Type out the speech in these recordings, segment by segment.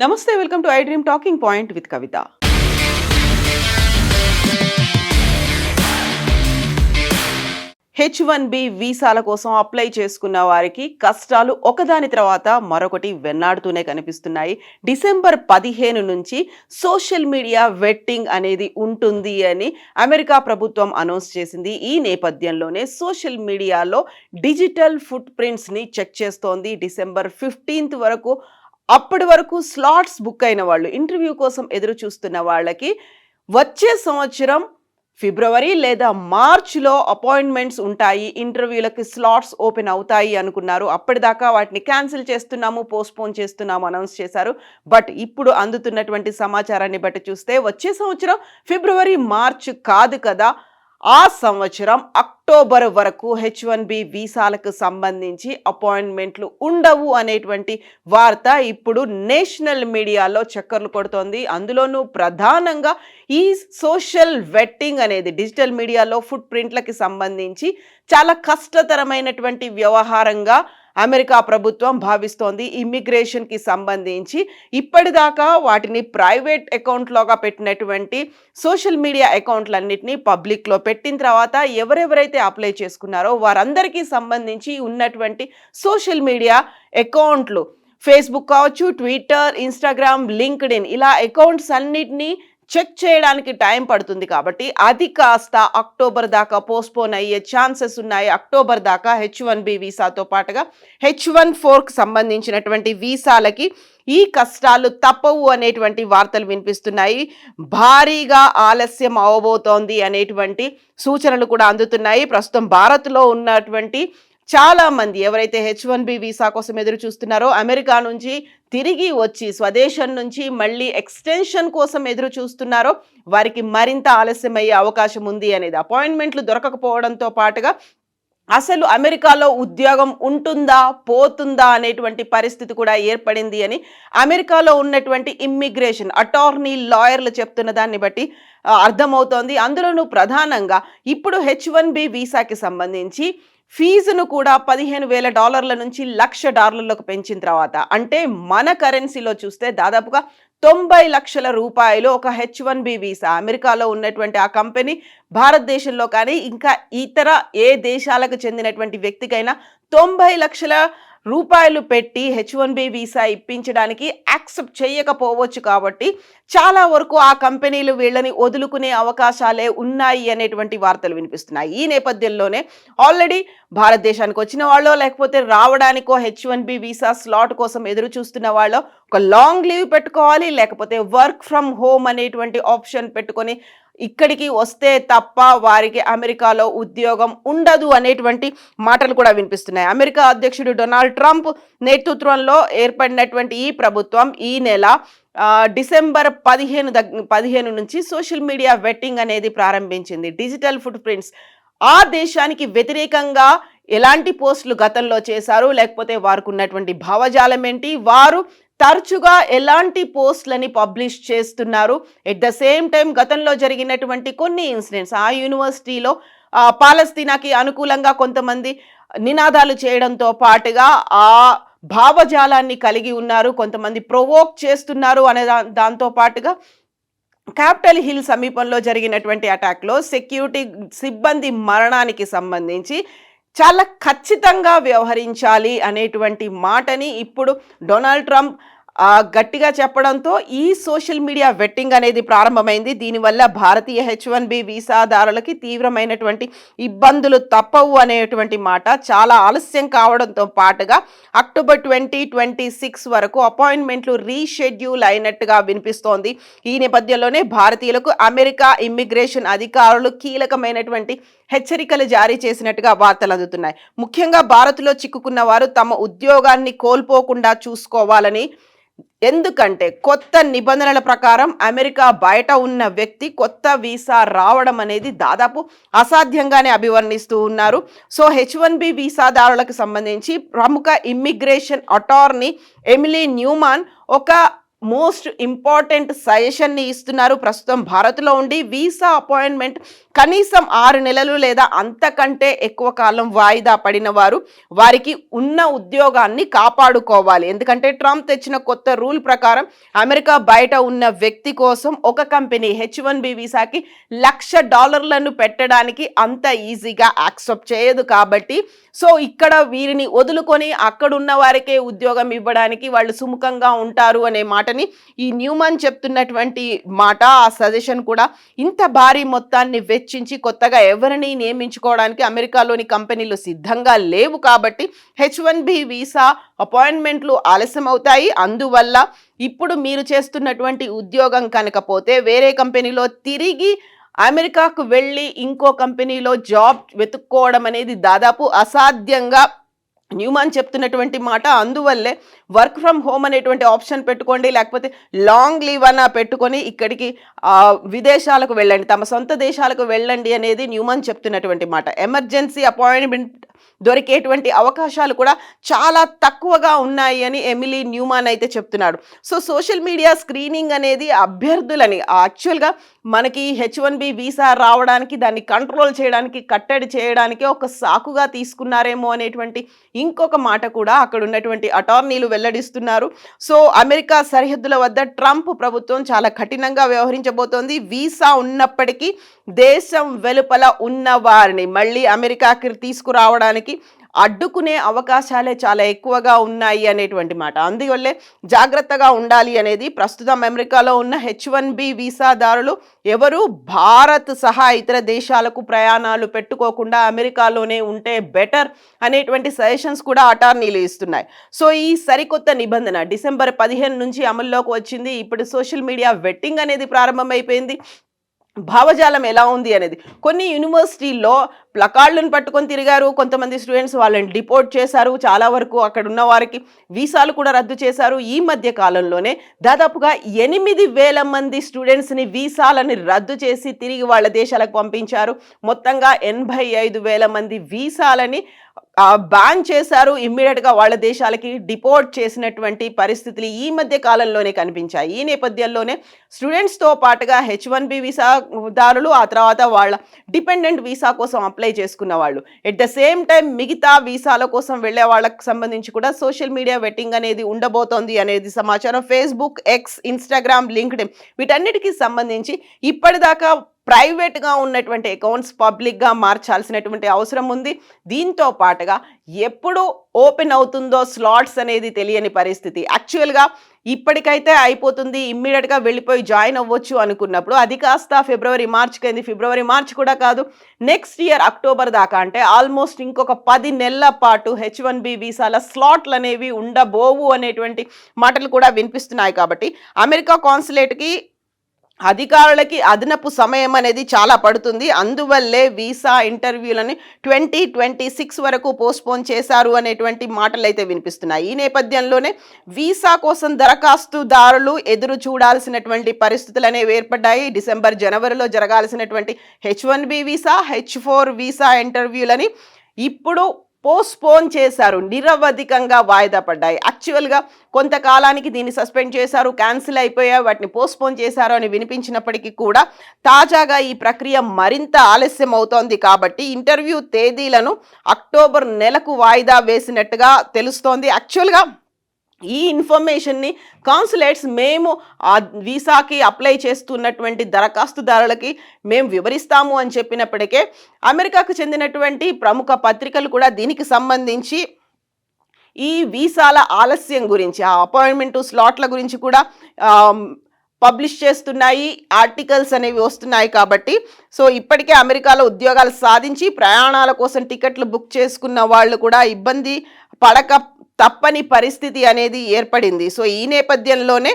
నమస్తే welcome to I dream talking point with Kavitha H one B వీసాల కోసం apply చేసుకున్న వారికి కష్టాలు ఒకదాని తర్వాత మరొకటి వెన్నాడుతూనే కనిపిస్తున్నాయి. డిసెంబర్ పదిహేను నుంచి సోషల్ మీడియా వెట్టింగ్ అనేది ఉంటుంది అని అమెరికా ప్రభుత్వం అనౌన్స్ చేసింది. ఈ నేపథ్యంలోనే సోషల్ మీడియాలో డిజిటల్ ఫుట్ ప్రింట్స్ని చెక్ చేస్తోంది. డిసెంబర్ ఫిఫ్టీన్త్ వరకు అప్పటి వరకు స్లాట్స్ బుక్ అయిన వాళ్ళు ఇంటర్వ్యూ కోసం ఎదురు చూస్తున్న వాళ్ళకి వచ్చే సంవత్సరం ఫిబ్రవరి లేదా మార్చ్లో అపాయింట్మెంట్స్ ఉంటాయి ఇంటర్వ్యూలకి స్లాట్స్ ఓపెన్ అవుతాయి అనుకున్నారు. అప్పటిదాకా వాటిని క్యాన్సిల్ చేస్తున్నాము పోస్ట్పోన్ చేస్తున్నాము అనౌన్స్ చేశారు. బట్ ఇప్పుడు అందుతున్నటువంటి సమాచారాన్ని బట్టి చూస్తే వచ్చే సంవత్సరం ఫిబ్రవరి మార్చ్ కాదు కదా. ఆ సంవత్సరం అక్టోబర్ వరకు హెచ్ వన్ బి వీసాలకు సంబంధించి అపాయింట్మెంట్లు ఉండవు అనేటువంటి వార్త ఇప్పుడు నేషనల్ మీడియాలో చక్కర్లు కొడుతోంది. అందులోనూ ప్రధానంగా ఈ సోషల్ వెట్టింగ్ అనేది డిజిటల్ మీడియాలో ఫుట్ ప్రింట్లకి సంబంధించి చాలా కష్టతరమైనటువంటి వ్యవహారంగా అమెరికా ప్రభుత్వం భావిస్తోంది ఇమ్మిగ్రేషన్కి సంబంధించి. ఇప్పటిదాకా వాటిని ప్రైవేట్ అకౌంట్లోగా పెట్టినటువంటి సోషల్ మీడియా అకౌంట్లన్నింటినీ పబ్లిక్లో పెట్టిన తర్వాత ఎవరెవరైతే అప్లై చేసుకున్నారో వారందరికీ సంబంధించి ఉన్నటువంటి సోషల్ మీడియా అకౌంట్లు. ఫేస్బుక్ కావచ్చు ట్విట్టర్ ఇన్స్టాగ్రామ్ లింక్డ్ ఇన్ ఇలా అకౌంట్స్ అన్నిటినీ చెక్ చేయడానికి టైం పడుతుంది కాబట్టి అది కాస్త అక్టోబర్ దాకా పోస్ట్పోన్ అయ్యే ఛాన్సెస్ ఉన్నాయి. అక్టోబర్ దాకా హెచ్ వన్ బి వీసాతో పాటుగా హెచ్ వన్ ఫోర్కి సంబంధించినటువంటి వీసాలకి ఈ కష్టాలు తప్పవు అనేటువంటి వార్తలు వినిపిస్తున్నాయి. భారీగా ఆలస్యం అవబోతోంది అనేటువంటి సూచనలు కూడా అందుతున్నాయి. ప్రస్తుతం భారత్లో ఉన్నటువంటి చాలా మంది ఎవరైతే హెచ్ వన్ బి వీసా కోసం ఎదురు చూస్తున్నారో అమెరికా నుంచి తిరిగి వచ్చి స్వదేశం నుంచి మళ్ళీ ఎక్స్టెన్షన్ కోసం ఎదురు చూస్తున్నారో వారికి మరింత ఆలస్యమయ్యే అవకాశం ఉంది అనేది. అపాయింట్మెంట్లు దొరకకపోవడంతో పాటుగా అసలు అమెరికాలో ఉద్యోగం ఉంటుందా పోతుందా అనేటువంటి పరిస్థితి కూడా ఏర్పడింది అని అమెరికాలో ఉన్నటువంటి ఇమ్మిగ్రేషన్ అటార్నీ లాయర్లు చెప్తున్న దాన్ని బట్టి అర్థమవుతోంది. అందులోనూ ప్రధానంగా ఇప్పుడు హెచ్ వన్ బి వీసాకి సంబంధించి ఫీజును కూడా పదిహేను వేల డాలర్ల నుంచి లక్ష డాలర్లకు పెంచిన తర్వాత అంటే మన కరెన్సీలో చూస్తే దాదాపుగా తొంభై లక్షల రూపాయలు ఒక హెచ్ వన్ బి వీసా అమెరికాలో ఉన్నటువంటి ఆ కంపెనీ భారతదేశంలో కానీ ఇంకా ఇతర ఏ దేశాలకు చెందినటువంటి వ్యక్తికైనా తొంభై లక్షల రూపాయలు పెట్టి హెచ్ వన్ బి వీసా ఇప్పించడానికి యాక్సెప్ట్ చేయకపోవచ్చు కాబట్టి చాలా వరకు ఆ కంపెనీలు వీళ్ళని వదులుకునే అవకాశాలే ఉన్నాయి అనేటువంటి వార్తలు వినిపిస్తున్నాయి. ఈ నేపథ్యంలోనే ఆల్రెడీ భారతదేశానికి వచ్చిన వాళ్ళో లేకపోతే రావడానికో H one B visa slot కోసం ఎదురు చూస్తున్న వాళ్ళు ఒక లాంగ్ లీవ్ పెట్టుకోవాలి లేకపోతే వర్క్ ఫ్రమ్ హోమ్ అనేటువంటి ఆప్షన్ పెట్టుకొని ఇక్కడికి వస్తే తప్ప వారికి అమెరికాలో ఉద్యోగం ఉండదు అనేటువంటి మాటలు కూడా వినిపిస్తున్నాయి. అమెరికా అధ్యక్షుడు డొనాల్డ్ ట్రంప్ నేతృత్వంలో ఏర్పడినటువంటి ఈ ప్రభుత్వం ఈ నెల డిసెంబర్ పదిహేను దగ్ పదిహేను నుంచి సోషల్ మీడియా వెట్టింగ్ అనేది ప్రారంభించింది. డిజిటల్ ఫుట్ ప్రింట్స్ ఆ దేశానికి వ్యతిరేకంగా ఎలాంటి పోస్టులు గతంలో చేశారు లేకపోతే వారికి ఉన్నటువంటి భావజాలం ఏంటి? వారు తరచుగా ఎలాంటి పోస్ట్లని పబ్లిష్ చేస్తున్నారు? ఎట్ ద సేమ్ టైం గతంలో జరిగినటువంటి కొన్ని ఇన్సిడెంట్స్ ఆ యూనివర్సిటీలో పాలస్తీనాకి అనుకూలంగా కొంతమంది నినాదాలు చేయడంతో పాటుగా ఆ భావజాలాన్ని కలిగి ఉన్నారు కొంతమంది ప్రొవోక్ చేస్తున్నారు అనే దా దాంతో పాటుగా క్యాపిటల్ హిల్ సమీపంలో జరిగినటువంటి అటాక్లో సెక్యూరిటీ సిబ్బంది మరణానికి సంబంధించి చాలా ఖచ్చితంగా వ్యవహరించాలి అనేటువంటి మాటని ఇప్పుడు డొనాల్డ్ ట్రంప్ గట్టిగా చెప్పడంతో ఈ సోషల్ మీడియా వెట్టింగ్ అనేది ప్రారంభమైంది. దీనివల్ల భారతీయ హెచ్ వన్ బి వీసాదారులకి తీవ్రమైనటువంటి ఇబ్బందులు తప్పవు అనేటువంటి మాట చాలా ఆలస్యం కావడంతో పాటుగా అక్టోబర్ ట్వంటీ ట్వంటీ సిక్స్ వరకు అపాయింట్మెంట్లు రీషెడ్యూల్ అయినట్టుగా వినిపిస్తోంది. ఈ నేపథ్యంలోనే భారతీయులకు అమెరికా ఇమ్మిగ్రేషన్ అధికారులు కీలకమైనటువంటి హెచ్చరికలు జారీ చేసినట్టుగా వార్తలు అందుతున్నాయి. ముఖ్యంగా భారత్లో చిక్కుకున్న వారు తమ ఉద్యోగాన్ని కోల్పోకుండా చూసుకోవాలని ఎందుకంటే కొత్త నిబంధనల ప్రకారం అమెరికా బయట ఉన్న వ్యక్తి కొత్త వీసా రావడం అనేది దాదాపు అసాధ్యంగానే అభివర్ణిస్తూ ఉన్నారు. సో హెచ్ వన్ బి వీసాదారులకు సంబంధించి ప్రముఖ ఇమ్మిగ్రేషన్ అటార్నీ ఎమిలీ న్యూమాన్ ఒక మోస్ట్ ఇంపార్టెంట్ సజెషన్ని ఇస్తున్నారు. ప్రస్తుతం భారత్లో ఉండి వీసా అపాయింట్మెంట్ కనీసం ఆరు నెలలు లేదా అంతకంటే ఎక్కువ కాలం వాయిదా పడిన వారు వారికి ఉన్న ఉద్యోగాన్ని కాపాడుకోవాలి. ఎందుకంటే ట్రంప్ తెచ్చిన కొత్త రూల్ ప్రకారం అమెరికా బయట ఉన్న వ్యక్తి కోసం ఒక కంపెనీ హెచ్ వన్ బి వీసాకి లక్ష డాలర్లను పెట్టడానికి అంత ఈజీగా యాక్సెప్ట్ చేయదు కాబట్టి సో ఇక్కడ వీరిని వదులుకొని అక్కడున్న వారికే ఉద్యోగం ఇవ్వడానికి వాళ్ళు సుముఖంగా ఉంటారు అనే మాట మాటని ఈ న్యూమన్ చెప్తున్నటువంటి మాట ఆ సజెషన్ కూడా ఇంత భారీ మొత్తాన్ని వెచ్చించి కొత్తగా ఎవరిని నియమించుకోవడానికి అమెరికాలోని కంపెనీలు సిద్ధంగా లేవు కాబట్టి హెచ్ వన్ బి వీసా అపాయింట్మెంట్లు ఆలస్యం అవుతాయి అందువల్ల ఇప్పుడు మీరు చేస్తున్నటువంటి ఉద్యోగం కనుకపోతే వేరే కంపెనీలో తిరిగి అమెరికాకు వెళ్ళి ఇంకో కంపెనీలో జాబ్ వెతుక్కోవడం అనేది దాదాపు అసాధ్యంగా న్యూమాన్ చెప్తున్నటువంటి మాట అందువల్లే వర్క్ ఫ్రమ్ హోమ్ అనేటువంటి ఆప్షన్ పెట్టుకోండి లేకపోతే లాంగ్ లీవ్ అన్న పెట్టుకొని ఇక్కడికి విదేశాలకు వెళ్ళండి తమ సొంత దేశాలకు వెళ్ళండి అనేది న్యూమాన్ చెప్తున్నటువంటి మాట. ఎమర్జెన్సీ అపాయింట్మెంట్ దొరికేటువంటి అవకాశాలు కూడా చాలా తక్కువగా ఉన్నాయి అని ఎమిలీ న్యూమాన్ అయితే చెప్తున్నాడు. సో సోషల్ మీడియా స్క్రీనింగ్ అనేది అభ్యర్థులని యాక్చువల్గా మనకి హెచ్ వన్ బి వీసా రావడానికి దాన్ని కంట్రోల్ చేయడానికి కట్టడి చేయడానికి ఒక సాకుగా తీసుకున్నారేమో అనేటువంటి ఇంకొక మాట కూడా అక్కడ ఉన్నటువంటి అటార్నీలు వెల్లడిస్తున్నారు. సో అమెరికా సరిహద్దుల వద్ద ట్రంప్ ప్రభుత్వం చాలా కఠినంగా వ్యవహరించబోతోంది. వీసా ఉన్నప్పటికీ దేశం వెలుపల ఉన్న వారిని మళ్ళీ అమెరికాకి తీసుకురావడానికి అడ్డుకునే అవకాశాలే చాలా ఎక్కువగా ఉన్నాయి అనేటువంటి మాట. అందువల్లే జాగ్రత్తగా ఉండాలి అనేది ప్రస్తుతం అమెరికాలో ఉన్న హెచ్ వన్ బి వీసాదారులు ఎవరు భారత్ సహా ఇతర దేశాలకు ప్రయాణాలు పెట్టుకోకుండా అమెరికాలోనే ఉంటే బెటర్ అనేటువంటి సజెషన్స్ కూడా అటార్నీలు ఇస్తున్నాయి. సో ఈ సరికొత్త నిబంధన డిసెంబర్ పదిహేను నుంచి అమల్లోకి వచ్చింది. ఇప్పుడు సోషల్ మీడియా వెట్టింగ్ అనేది ప్రారంభమైపోయింది. భావజాలం ఎలా ఉంది అనేది. కొన్ని యూనివర్సిటీల్లో ప్లకార్డులను పట్టుకొని తిరిగారు. కొంతమంది స్టూడెంట్స్ వాళ్ళని డిపోర్ట్ చేశారు. చాలా వరకు అక్కడ ఉన్న వారికి వీసాలు కూడా రద్దు చేశారు. ఈ మధ్య కాలంలోనే దాదాపుగా ఎనిమిది వేల మంది స్టూడెంట్స్ని వీసాలని రద్దు చేసి తిరిగి వాళ్ళ దేశాలకు పంపించారు. మొత్తంగా ఎనభై ఐదు వేల మంది వీసాలని బ్యాన్ చేశారు. ఇమ్మీడియట్గా వాళ్ళ దేశాలకి డిపోర్ట్ చేసినటువంటి పరిస్థితులు ఈ మధ్య కాలంలోనే కనిపించాయి. ఈ నేపథ్యంలోనే స్టూడెంట్స్తో పాటుగా హెచ్ వన్ బి వీసాదారులు ఆ తర్వాత వాళ్ళ డిపెండెంట్ వీసా కోసం అప్లై చేసుకున్న వాళ్ళు ఎట్ ద సేమ్ టైం మిగతా వీసాల కోసం వెళ్ళే వాళ్ళకి సంబంధించి కూడా సోషల్ మీడియా వెట్టింగ్ అనేది ఉండబోతోంది అనేది సమాచారం. ఫేస్బుక్ ఎక్స్ ఇన్స్టాగ్రామ్ లింక్డ్ వీటన్నిటికీ సంబంధించి ఇప్పటిదాకా ప్రైవేట్గా ఉన్నటువంటి అకౌంట్స్ పబ్లిక్గా మార్చాల్సినటువంటి అవసరం ఉంది. దీంతో పాటుగా ఎప్పుడు ఓపెన్ అవుతుందో స్లాట్స్ అనేది తెలియని పరిస్థితి. యాక్చువల్గా ఇప్పటికైతే అయిపోతుంది ఇమ్మీడియట్గా వెళ్ళిపోయి జాయిన్ అవ్వచ్చు అనుకున్నప్పుడు. అది కాస్త ఫిబ్రవరి మార్చ్కి అయింది. ఫిబ్రవరి మార్చ్ కూడా కాదు. నెక్స్ట్ ఇయర్ అక్టోబర్ దాకా అంటే ఆల్మోస్ట్ ఇంకొక పది నెలల పాటు హెచ్ వన్ బి వీసాల స్లాట్లు అనేవి ఉండబోవు అనేటువంటి మాటలు కూడా వినిపిస్తున్నాయి కాబట్టి అమెరికా కాన్సులేట్కి అధికారులకి అదనపు సమయం అనేది చాలా పడుతుంది. అందువల్లే వీసా ఇంటర్వ్యూలని ట్వంటీ ట్వంటీ సిక్స్ వరకు పోస్ట్పోన్ చేశారు అనేటువంటి మాటలు అయితే వినిపిస్తున్నాయి. ఈ నేపథ్యంలోనే వీసా కోసం దరఖాస్తుదారులు ఎదురు చూడాల్సినటువంటి పరిస్థితులు అనేవి ఏర్పడ్డాయి. డిసెంబర్ జనవరిలో జరగాల్సినటువంటి H one B visa H four visa ఇంటర్వ్యూలని ఇప్పుడు పోస్ట్పోన్ చేశారు. నిరవధికంగా వాయిదా పడ్డాయి. యాక్చువల్గా కొంతకాలానికి దీన్ని సస్పెండ్ చేశారు క్యాన్సిల్ అయిపోయాయి వాటిని పోస్ట్పోన్ చేశారు అని వినిపించినప్పటికీ కూడా తాజాగా ఈ ప్రక్రియ మరింత ఆలస్యం అవుతోంది కాబట్టి ఇంటర్వ్యూ తేదీలను అక్టోబర్ నెలకు వాయిదా వేసినట్టుగా తెలుస్తోంది. యాక్చువల్గా ఈ ఇన్ఫర్మేషన్ని కాన్సులేట్స్ మేము ఆ వీసాకి అప్లై చేస్తున్నటువంటి దరఖాస్తుదారులకి మేము వివరిస్తాము అని చెప్పినప్పటికే అమెరికాకు చెందినటువంటి ప్రముఖ పత్రికలు కూడా దీనికి సంబంధించి ఈ వీసాల ఆలస్యం గురించి ఆ అపాయింట్మెంట్ స్లాట్ల గురించి కూడా పబ్లిష్ చేస్తున్నాయి ఆర్టికల్స్ అనేవి వస్తున్నాయి కాబట్టి సో ఇప్పటికే అమెరికాలో ఉద్యోగాలు సాధించి ప్రయాణాల కోసం టికెట్లు బుక్ చేసుకున్న వాళ్ళు కూడా ఇబ్బంది పడక తప్పని పరిస్థితి అనేది ఏర్పడింది. సో ఈ నేపథ్యంలోనే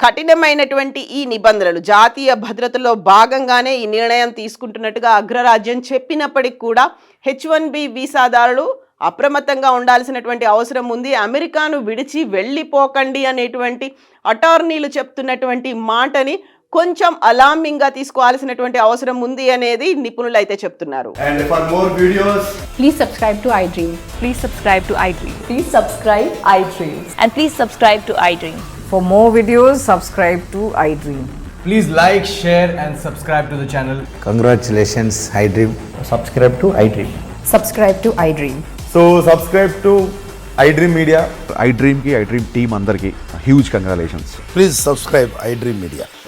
కఠినమైనటువంటి ఈ నిబంధనలు జాతీయ భద్రతలో భాగంగానే ఈ నిర్ణయం తీసుకుంటున్నట్టుగా అగ్రరాజ్యం చెప్పినప్పటికి కూడా హెచ్ వన్ బి వీసాదారులు అప్రమత్తంగా ఉండాల్సినటువంటి అవసరం ఉంది. అమెరికాను విడిచి వెళ్ళిపోకండి అనేటువంటి అటార్నీలు చెప్తున్నటువంటి మాటని కొంచెం అలార్మింగ్గా తీసుకోవాల్సినటువంటి అవసరం ఉంది అనేది నిపుణులు అయితే చెప్తున్నారు And for more videos, Please subscribe to iDream. Please subscribe to iDream. Please subscribe iDream. And please subscribe to iDream. For more videos, subscribe to iDream. Please like, share, and subscribe to the channel. Congratulations, iDream. subscribe to iDream. Subscribe to iDream. So subscribe to iDream Media I డ్రీమ్కి iDream team అందరికీ huge congratulations Please subscribe iDream Media.